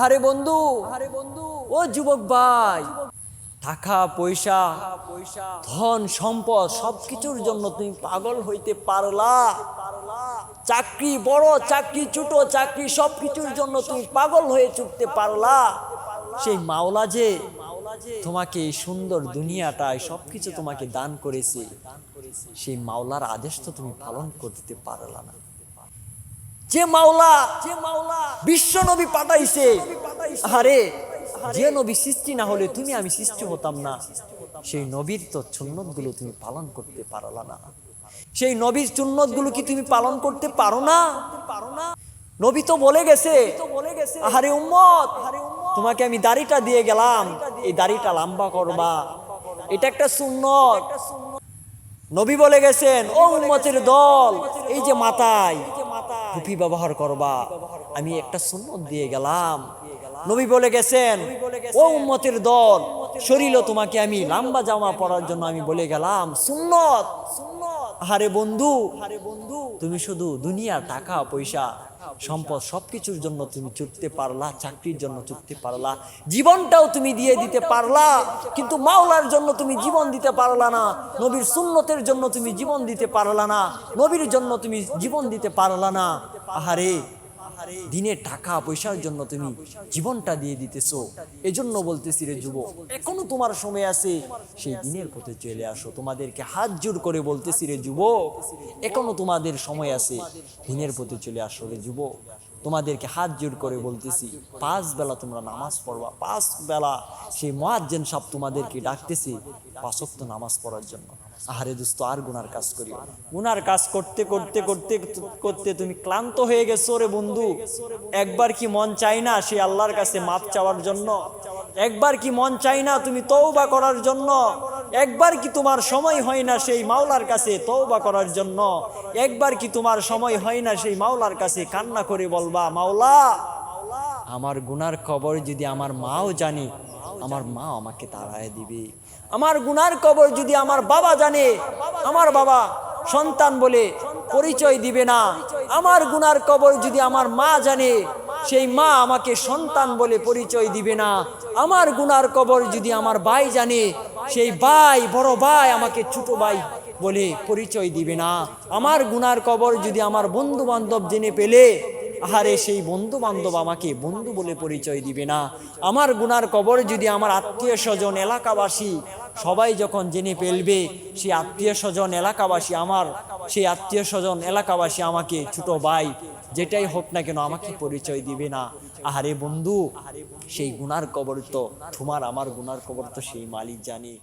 আরে বন্ধু আরে বন্ধু ও যুবক ভাই, টাকা, পয়সা পয়সা ধন, সম্পদ, সবকিছুর জন্য তুমি পাগল হইতে পারলা। চাকরি বড়, চাকরি ছোট, চাকরি সবকিছুর জন্য তুমি পাগল হয়ে ছুটতে পারলা। সেই মাওলা যে তোমাকে এই সুন্দর দুনিয়াটায় সবকিছু তোমাকে দান করেছে, সেই মাওলার আদেশ তো তুমি পালন করতে পারলা না। যে মাওলা যে মাওলা বিশ্ব নবী পাঠাইছে। আরে যে নবী সৃষ্টি না হলে তুমি আমি সৃষ্টি হতাম না। সেই নবীর তো সুন্নতগুলো তুমি পালন করতে পারলা না। সেই নবীর সুন্নতগুলো কি তুমি পালন করতে পারো না? পারো না নবী তো বলে গেছে আরে উম্মত, তোমাকে আমি দাড়িটা দিয়ে গেলাম, এই দাড়িটা লম্বা করবা। এটা একটা সুন্নত। নবী বলে গেছেন, ও উম্মতের দল, এই যে মাথায় টুপি ব্যবহার করবা। আমি একটা সুন্নত দিয়ে গেলাম। নবী বলে গেছেন, ও উম্মতের দল, শরীরও তোমাকে আমি লম্বা জামা পরার জন্য আমি বলে গেলাম, সুন্নত। আরে বন্ধু আরে বন্ধু। তুমি শুধু দুনিয়া টাকা পয়সা সম্পদ সবকিছুর জন্য তুমি ছুটতে পারলা চাকরির জন্য চুটতে পারলা জীবনটাও তুমি দিয়ে দিতে পারলা কিন্তু মাওলার জন্য তুমি জীবন দিতে পারলা না নবীর সুন্নতের জন্য তুমি জীবন দিতে পারলা না নবীর জন্য তুমি জীবন দিতে পারলা না। আহারে দিনের টাকা পয়সার জন্য তুমি জীবনটা দিয়ে দিতেছো। এজন্য বলতেছি রে যুবক, এখনও তোমার সময় আছে। সেই দিনের পথে চলে আসো। তোমাদেরকে হাত জোর করে বলতেছি রে যুবক, এখনও তোমাদের সময় আছে। দিনের পথে চলে আসো রে যুবক। তোমাদেরকে হাত জোর করে বলতেছি, পাঁচ বেলা তোমরা নামাজ পড়বা, পাঁচ বেলা। সেই মহাজ্জেন সাহেব তোমাদেরকে ডাকতেছি পাঁচক্ত নামাজ পড়ার জন্য। আহারে দোস্ত, আর গুনার কাজ করিও গুনার কাজ করতে করতে করতে করতে তুমি ক্লান্ত হয়ে গেছো রে বন্ধু। একবার কি মন চাই না সেই আল্লাহর কাছে মাপ চাওয়ার জন্য? একবার কি মন চাই না তুমি তওবা করার জন্য? একবার কি তোমার সময় হয় না সেই মাওলার কাছে তওবা করার জন্য? একবার কি তোমার সময় হয় না সেই মাওলার কাছে কান্না করে বলবা, মাওলা, আমার গুনার খবর যদি আমার মাও জানে আমার মা আমাকে তাড়ায় দিবে। আমার গুনার কবর যদি আমার বাবা জানে, আমার বাবা সন্তান বলে পরিচয় দিবে না। আমার গুনার কবর যদি আমার মা জানে, সেই মা আমাকে সন্তান বলে পরিচয় দিবে না। আমার গুনার কবর যদি আমার ভাই জানে, সেই ভাই, বড় ভাই আমাকে ছোট ভাই বলে পরিচয় দিবে না। আমার গুনার কবর যদি আমার বন্ধু বান্ধব জেনে পেলে আহারে সেই বন্ধু বান্ধব আমাকে বন্ধু বলে পরিচয় দিবে না। আমার গুনার কবর যদি আমার আত্মীয় স্বজন, এলাকাবাসী সবাই যখন জেনে ফেলবে সেই আত্মীয় স্বজন, এলাকাবাসী আমার, সেই আত্মীয় স্বজন, এলাকাবাসী আমাকে ছোট ভাই, যেটাই হোক না কেন আমাকে পরিচয় দিবে না। আহারে বন্ধু, সেই গুনার কবর তো, তোমার আমার গুনার কবর তো সেই মালিক জানে।